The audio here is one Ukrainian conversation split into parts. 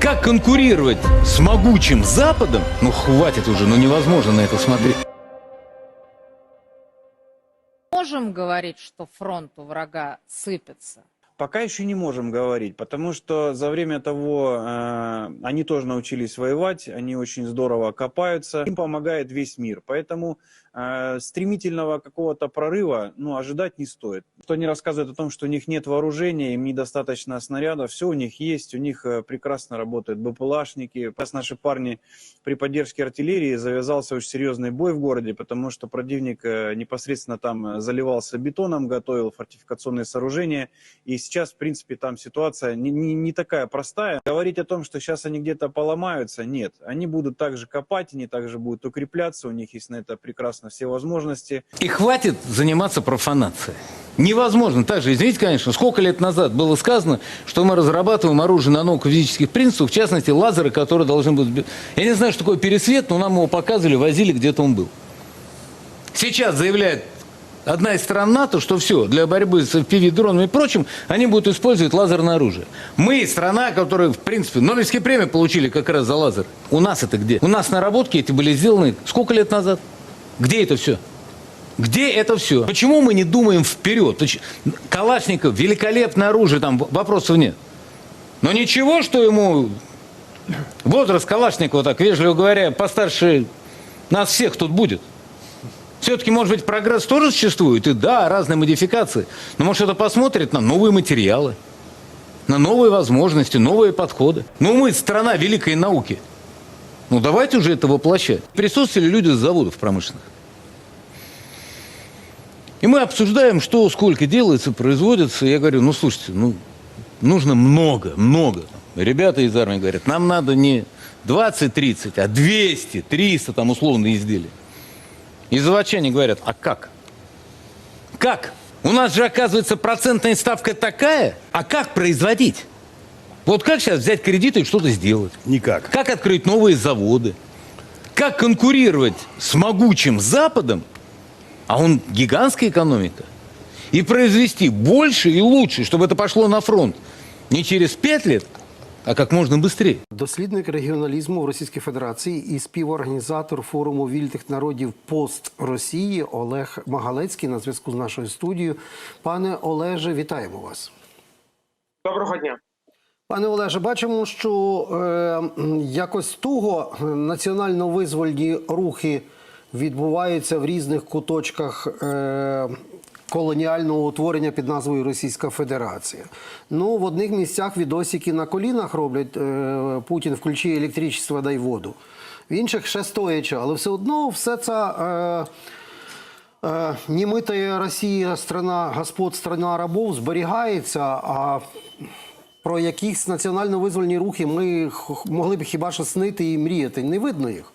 Как конкурировать с могучим Западом? Ну хватит уже, ну невозможно на это смотреть. Можем говорить, что фронт у врага сыпется? Пока еще не можем говорить, потому что за время того э, они тоже научились воевать, они очень здорово копаются, им помогает весь мир, поэтому э, стремительного какого-то прорыва ну, ожидать не стоит. Кто не рассказывает о том, что у них нет вооружения, им недостаточно снарядов, все у них есть, у них э, прекрасно работают БПЛАшники. Сейчас наши парни при поддержке артиллерии завязался очень серьезный бой в городе, потому что противник э, непосредственно там э, заливался бетоном, готовил фортификационные сооружения, и сейчас, в принципе, там ситуация не, не, не такая простая. Говорить о том, что сейчас они где-то поломаются, нет. Они будут также копать, они также будут укрепляться, у них есть на это прекрасно все возможности. И хватит заниматься профанацией. Невозможно. Также, извините, конечно, сколько лет назад было сказано, что мы разрабатываем оружие на науку физических принципов, в частности, лазеры, которые должны быть... Я не знаю, что такое пересвет, но нам его показывали, возили, где-то он был. Сейчас заявляет одна из стран НАТО, что все, для борьбы с FPV-дронами и прочим, они будут использовать лазерное оружие. Мы страна, которая, в принципе, Нобелевские премии получили как раз за лазер. У нас это где? У нас наработки эти были сделаны сколько лет назад? Где это все? Где это все? Почему мы не думаем вперед? Калашников, великолепное оружие, там вопросов нет. Но ничего, что ему возраст Калашникова, так вежливо говоря, постарше нас всех тут будет. Все-таки, может быть, прогресс тоже существует, и да, разные модификации. Но может это посмотрит на новые материалы, на новые возможности, новые подходы. Ну, мы страна великой науки. Ну, давайте уже это воплощать. Присутствовали люди с заводов промышленных. И мы обсуждаем, что сколько делается, производится. И я говорю, ну, слушайте, ну, нужно много, много. Ребята из армии говорят, нам надо не 20-30, а 200, 300 там условно изделия. И заводчане говорят, а как? Как? У нас же, оказывается, процентная ставка такая, а как производить? Вот как сейчас взять кредиты и что-то сделать? Никак. Как открыть новые заводы? Как конкурировать с могучим Западом, а он гигантская экономика, и произвести больше и лучше, чтобы это пошло на фронт не через пять лет, а как можно быстрее. Дослідник регіоналізму в Російській Федерації і співорганізатор форуму вільних народів Пост Росії Олег Магалецький на зв'язку з нашою студією. Пане Олеже, вітаємо вас. Доброго дня. Пане Олеже, бачимо, що е, якось туго національно-визвольні рухи відбуваються в різних куточках е, колоніального утворення під назвою Російська Федерація. Ну, в одних місцях відосики на колінах роблять е, Путін, включи електричество, дай воду. В інших ще стоячи, але все одно все це. Е, Е, Росія страна господ, страна рабов зберігається, а про якісь національно-визвольні рухи ми могли б хіба що снити і мріяти. Не видно їх.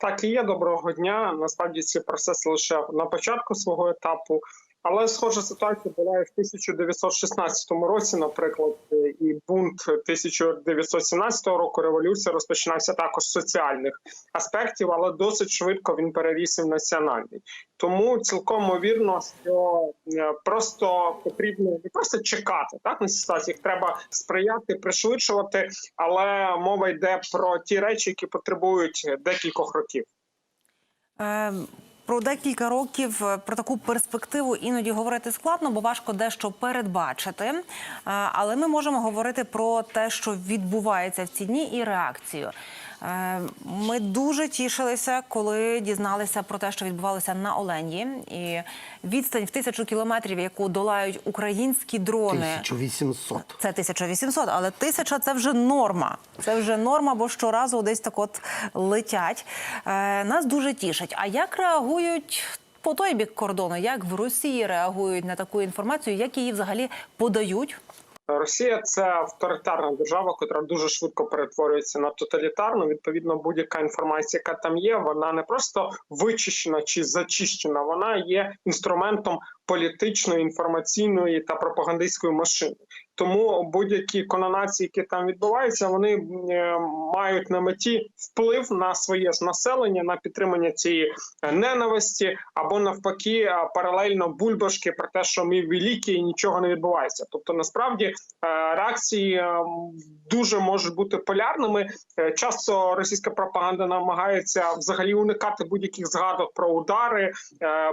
Так і є доброго дня. Насправді ці процеси лише на початку свого етапу. Але схожа ситуація була і в 1916 році, наприклад, і бунт 1917 року. Революція розпочинався також з соціальних аспектів, але досить швидко він переріс і в національний. Тому цілком ймовірно, що е, просто потрібно не просто чекати так на ці ситуації, їх треба сприяти, пришвидшувати. Але мова йде про ті речі, які потребують декількох років. Е, Про декілька років е, про таку перспективу іноді говорити складно, бо важко дещо передбачити. Е, Але ми можемо говорити про те, що відбувається в ці дні, і реакцію. Е, Ми дуже тішилися, коли дізналися про те, що відбувалося на Оленї, і відстань в тисячу кілометрів, яку долають українські дрони. 1800. Це 1800, але тисяча це вже норма. Це вже норма, бо щоразу десь так от летять. Е, нас дуже тішить. А як реагують по той бік кордону? Як в Росії реагують на таку інформацію? Як її взагалі подають? Росія це авторитарна держава, яка дуже швидко перетворюється на тоталітарну. Відповідно, будь-яка інформація, яка там є, вона не просто вичищена чи зачищена, вона є інструментом політичної, інформаційної та пропагандистської машини. Тому будь-які кононації, які там відбуваються, вони е, мають на меті вплив на своє населення, на підтримання цієї е, ненависті, або навпаки, паралельно бульбашки про те, що ми великі і нічого не відбувається. Тобто, насправді е, реакції дуже можуть бути полярними. Часто російська пропаганда намагається взагалі уникати будь-яких згадок про удари,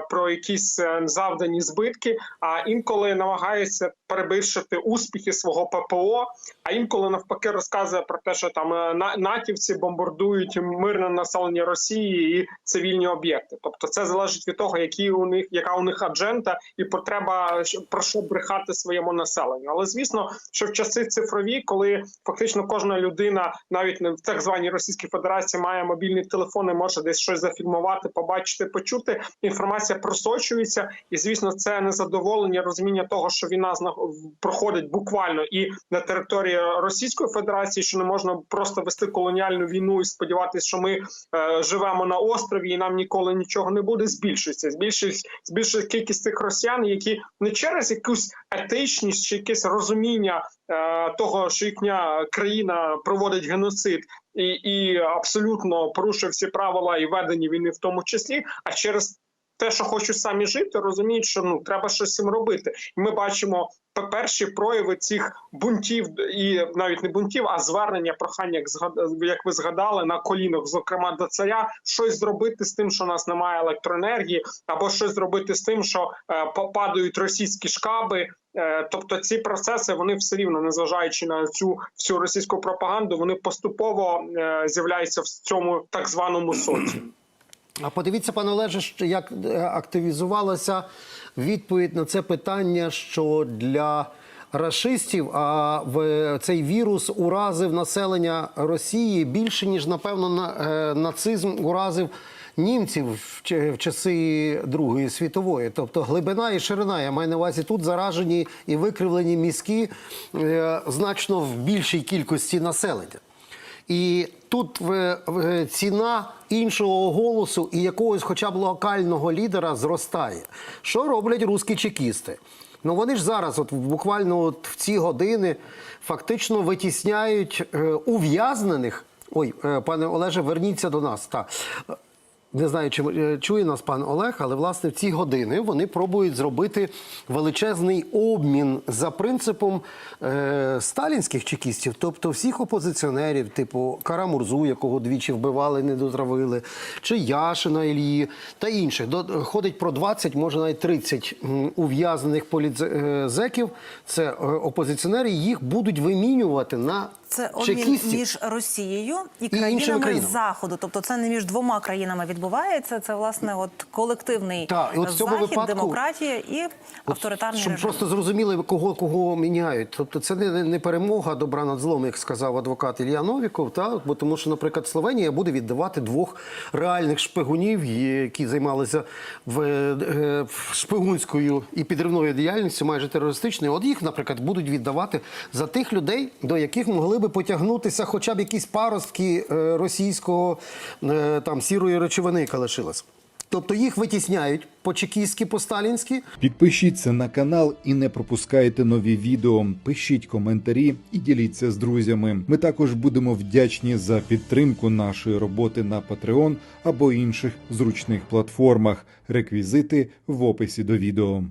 про якісь завдані збитки. А інколи намагається перебільшити успіхи свого ППО. А інколи навпаки розказує про те, що там е, на- натівці бомбардують мирне населення Росії і цивільні об'єкти. Тобто, це залежить від того, які у них яка у них аджента і потреба про що брехати своєму населенню. Але звісно, що в часи цифрові, коли фактично кожна людина, навіть не в так званій Російській Федерації, має мобільний телефон і може десь щось зафільмувати, побачити, почути. Інформація просочується, і звісно, це незадоволення, розуміння того, що війна проходить буквально і на території Російської Федерації, що не можна просто вести колоніальну війну і сподіватися, що ми е, живемо на острові і нам ніколи нічого не буде. Збільшується, збільшується, збільшується кількість тих росіян, які не через якусь етичність чи якесь розуміння е, того, що їхня країна проводить геноцид. І, і абсолютно порушує всі правила і ведення війни, в тому числі, а через те, що хочуть самі жити, розуміють, що ну треба щось цим робити. І ми бачимо пе- перші прояви цих бунтів і навіть не бунтів, а звернення прохання, як як ви згадали, на колінах, зокрема до царя, щось зробити з тим, що у нас немає електроенергії, або щось зробити з тим, що е, попадають російські шкаби. Е, Тобто ці процеси вони все рівно, незважаючи на цю всю російську пропаганду, вони поступово е, з'являються в цьому так званому соціумі. А подивіться, пане Олеже, як е, активізувалася відповідь на це питання, що для рашистів а в цей вірус уразив населення Росії більше ніж напевно на е, нацизм уразив. Німців в в часи Другої світової, тобто глибина і ширина, я маю на увазі тут заражені і викривлені мізки е, значно в більшій кількості населення. І тут ціна іншого голосу і якогось хоча б локального лідера зростає. Що роблять русські чекісти? Ну вони ж зараз, от буквально от в ці години, фактично витісняють е, ув'язнених. Ой, е, пане Олеже, верніться до нас. Так. Не знаю, чи е, чує нас пан Олег, але власне в ці години вони пробують зробити величезний обмін за принципом е, сталінських чекістів, тобто всіх опозиціонерів, типу Карамурзу, якого двічі вбивали, не дотравили, чи Яшина Ілії та інших. До, ходить про 20, може навіть 30 м, ув'язнених політзеків. Це е, опозиціонери, їх будуть вимінювати на Це обмін чекістів. між Росією і країнами країнами. заходу. Тобто, це не між двома країнами відбувається. Це власне от колективний Так, і от цьому захід, випадку- демократія і авторитарний Щоб режим. просто зрозуміли, кого кого міняють. Тобто це не, не перемога добра над злом, як сказав адвокат Ілля Новіков. Так? Бо тому, що, наприклад, Словенія буде віддавати двох реальних шпигунів, які займалися в, е, в шпигунською і підривною діяльністю, майже терористичною. От їх, наприклад, будуть віддавати за тих людей, до яких могли би потягнутися хоча б якісь паростки е, російського е, там сірої речовини, яка лишилась. Тобто їх витісняють по-чекістськи, по-сталінськи, Підпишіться на канал і не пропускайте нові відео. Пишіть коментарі і діліться з друзями. Ми також будемо вдячні за підтримку нашої роботи на Patreon або інших зручних платформах. Реквізити в описі до відео.